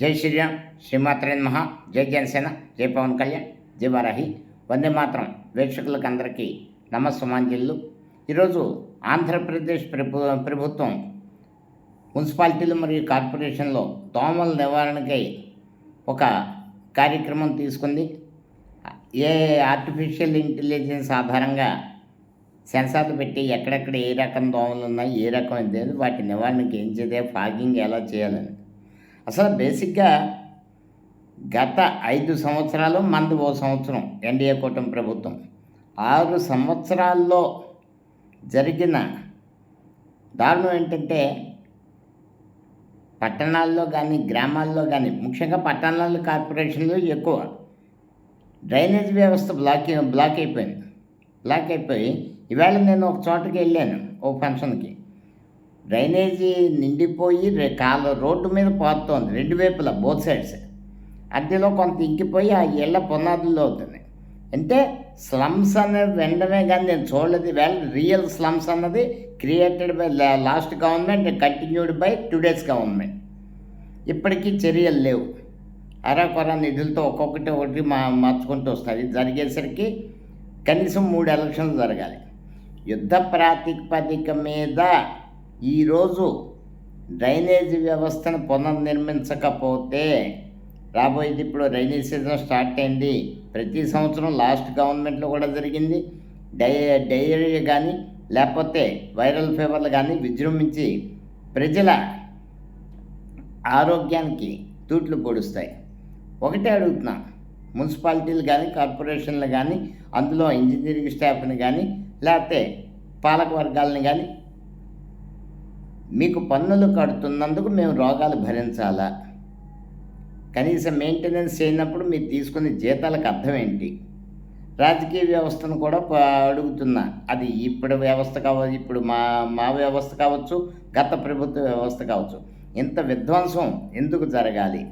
జై శ్రీరామ్ శ్రీమాత్రే మహా జై జనసేన జై పవన్ కళ్యాణ్ జై వారాహి. వందే మాత్రం వీక్షకులకు అందరికీ నమస్సమాంజల్లు ఈరోజు ఆంధ్రప్రదేశ్ ప్రభు ప్రభుత్వం మున్సిపాలిటీలు మరియు కార్పొరేషన్లో దోమల నివారణకై ఒక కార్యక్రమం తీసుకుంది. ఏ ఆర్టిఫిషియల్ ఇంటెలిజెన్స్ ఆధారంగా సెన్సార్లు పెట్టి ఎక్కడెక్కడ ఏ రకం దోమలు ఉన్నాయి ఏ రకం ఇది వాటి నివారణకి ఏం చేయాలి ఫాగింగ్ ఎలా చేయాలని అసలు బేసిక్గా గత ఐదు సంవత్సరాలు మంది ఓ సంవత్సరం ఎన్డీఏ కూటమి ప్రభుత్వం. ఆరు సంవత్సరాల్లో జరిగిన దారుణం ఏంటంటే పట్టణాల్లో కానీ గ్రామాల్లో కానీ ముఖ్యంగా పట్టణాల్లో కార్పొరేషన్లో ఎక్కువ డ్రైనేజ్ వ్యవస్థ బ్లాక్ బ్లాక్ అయిపోయింది. బ్లాక్ అయిపోయి ఇవాళ నేను ఒక చోటకి వెళ్ళాను ఓ ఫంక్షన్కి. డ్రైనేజీ నిండిపోయి కాలు రోడ్డు మీద పోతోంది రెండు వైపులా బోత్ సైడ్స్. అద్దెలో కొంత ఇంకిపోయి ఆ ఇళ్ళ పునాదుల్లో అవుతుంది. అంటే స్లమ్స్ అనేది వెంటనే కానీ నేను చూడలేదు. వేళ రియల్ స్లమ్స్ అన్నది created by last government continued by today's government. ఇప్పటికీ చర్యలు లేవు. అరాకొర నిధులతో ఒక్కొక్కటి ఒకటి మా మార్చుకుంటూ వస్తుంది ఇది జరిగేసరికి కనీసం మూడు ఎలక్షన్లు జరగాలి. యుద్ధ ప్రాతిపదిక మీద ఈరోజు డ్రైనేజ్ వ్యవస్థను పునర్నిర్మించకపోతే రాబోయేది ఇప్పుడు రైనీ సీజన్ స్టార్ట్ అయింది. ప్రతి సంవత్సరం లాస్ట్ గవర్నమెంట్లో కూడా జరిగింది. డై డైరియా కానీ లేకపోతే వైరల్ ఫీవర్లు కానీ విజృంభించి ప్రజల ఆరోగ్యానికి తూట్లు పొడుస్తాయి. ఒకటే అడుగుతున్నా మున్సిపాలిటీలు కానీ కార్పొరేషన్లు కానీ అందులో ఇంజనీరింగ్ స్టాఫ్ని కానీ లేకపోతే పాలక వర్గాలని కానీ మీకు పన్నులు కడుతున్నందుకు మేము రోగాలు భరించాలా? కనీసం మెయింటెనెన్స్ చేయనప్పుడు మీరు తీసుకునే జీతాలకు అర్థం ఏంటి? రాజకీయ వ్యవస్థను కూడా అడుగుతున్నా. అది ఇప్పుడు వ్యవస్థ కావచ్చు ఇప్పుడు మా మా వ్యవస్థ కావచ్చు గత ప్రభుత్వ వ్యవస్థ కావచ్చు. ఇంత విధ్వంసం ఎందుకు జరగాలి?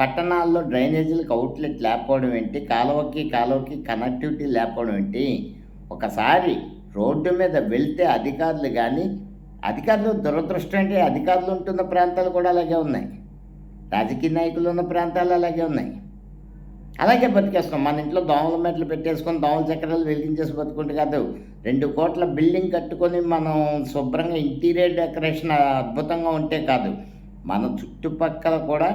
పట్టణాల్లో డ్రైనేజీలకు అవుట్లెట్ లేకపోవడం ఏంటి? కాలువకి కాలువకి కనెక్టివిటీ లేకపోవడం ఏంటి? ఒకసారి రోడ్డు మీద వెళ్తే అధికారులు కానీ అధికారులు దురదృష్టం అంటే అధికారులు ఉంటున్న ప్రాంతాలు కూడా అలాగే ఉన్నాయి. రాజకీయ నాయకులు ఉన్న ప్రాంతాలు అలాగే ఉన్నాయి. అలాగే బతికేస్తున్నాం. మన ఇంట్లో దోమల మెట్లు పెట్టేసుకొని దోమల చక్రాలు వెలిగించేసి బతుకుంటే కాదు రెండు కోట్ల బిల్డింగ్ కట్టుకొని మనం శుభ్రంగా ఇంటీరియర్ డెకరేషన్ అద్భుతంగా ఉంటే కాదు మన చుట్టుపక్కల కూడా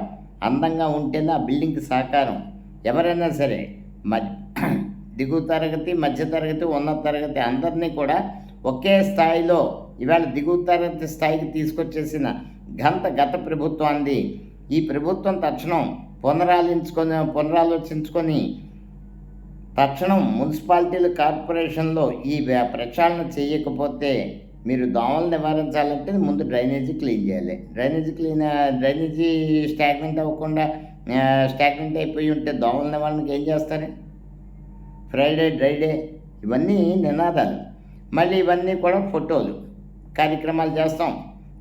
అందంగా ఉంటేనే ఆ బిల్డింగ్కి సాకారం ఎవరైనా సరే మధ్య దిగువ తరగతి మధ్య తరగతి ఉన్నత తరగతి అందరినీ కూడా ఒకే స్థాయిలో ఇవాళ దిగువ తరగతి స్థాయికి తీసుకొచ్చేసిన ఘంత గత ప్రభుత్వాన్ని ఈ ప్రభుత్వం తక్షణం పునరాలించుకొని పునరాలోచించుకొని తక్షణం మున్సిపాలిటీలు కార్పొరేషన్లో ఈ ప్రచారణ ప్రక్షాళన చేయకపోతే మీరు దోమలు నివారించాలంటే ముందు డ్రైనేజీ క్లీన్ చేయాలి. డ్రైనేజీ క్లీన్ డ్రైనేజీ స్టాగ్నెంట్ అవ్వకుండా స్టాగ్నెంట్ అయిపోయి ఉంటే దోమల నివారణకి ఏం చేస్తారు? ఫ్రైడే డ్రైడే ఇవన్నీ నినాదాలు. మళ్ళీ ఇవన్నీ కూడా ఫోటోలు. కార్యక్రమాలు చేస్తాం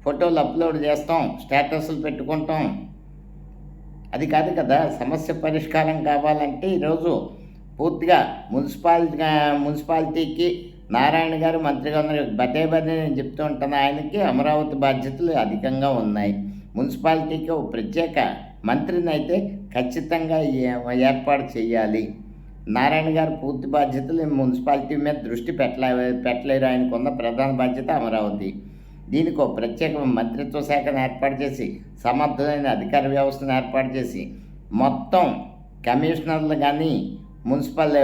ఫోటోలు అప్లోడ్ చేస్తాం స్టేటస్లు పెట్టుకుంటాం. అది కాదు కదా సమస్య పరిష్కారం కావాలంటే ఈరోజు పూర్తిగా మున్సిపాలిటీ మున్సిపాలిటీకి నారాయణ గారు మంత్రిగా ఉన్నారు. బదే బదే నేను చెప్తూ ఉంటాను ఆయనకి అమరావతి బాధ్యతలు అధికంగా ఉన్నాయి. మున్సిపాలిటీకి ఒక ప్రత్యేక మంత్రిని అయితే ఖచ్చితంగా ఏర్పాటు చేయాలి. నారాయణ గారు పూర్తి బాధ్యతలు మున్సిపాలిటీ మీద దృష్టి పెట్టలే పెట్టలేరు. ఆయనకున్న ప్రధాన బాధ్యత అమరావతి. దీనికి ఒక ప్రత్యేక మంత్రిత్వ శాఖను ఏర్పాటు చేసి సమర్థమైన అధికార వ్యవస్థను ఏర్పాటు చేసి మొత్తం కమిషనర్లు కానీ మున్సిపల్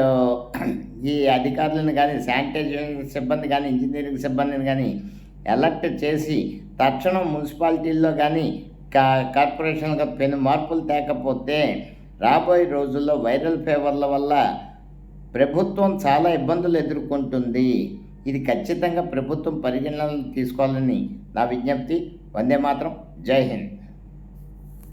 ఈ అధికారులను కానీ శానిటైజేషన్ సిబ్బంది కానీ ఇంజనీరింగ్ సిబ్బందిని కానీ ఎలర్ట్ చేసి తక్షణం మున్సిపాలిటీల్లో కానీ కా కార్పొరేషన్గా పెను మార్పులు తేకపోతే రాబోయే రోజుల్లో వైరల్ ఫీవర్ల వల్ల ప్రభుత్వం చాలా ఇబ్బందులు ఎదుర్కొంటుంది. ఇది ఖచ్చితంగా ప్రభుత్వం పరిగణనలు తీసుకోవాలని నా విజ్ఞప్తి. వందే మాత్రం. జై హింద్.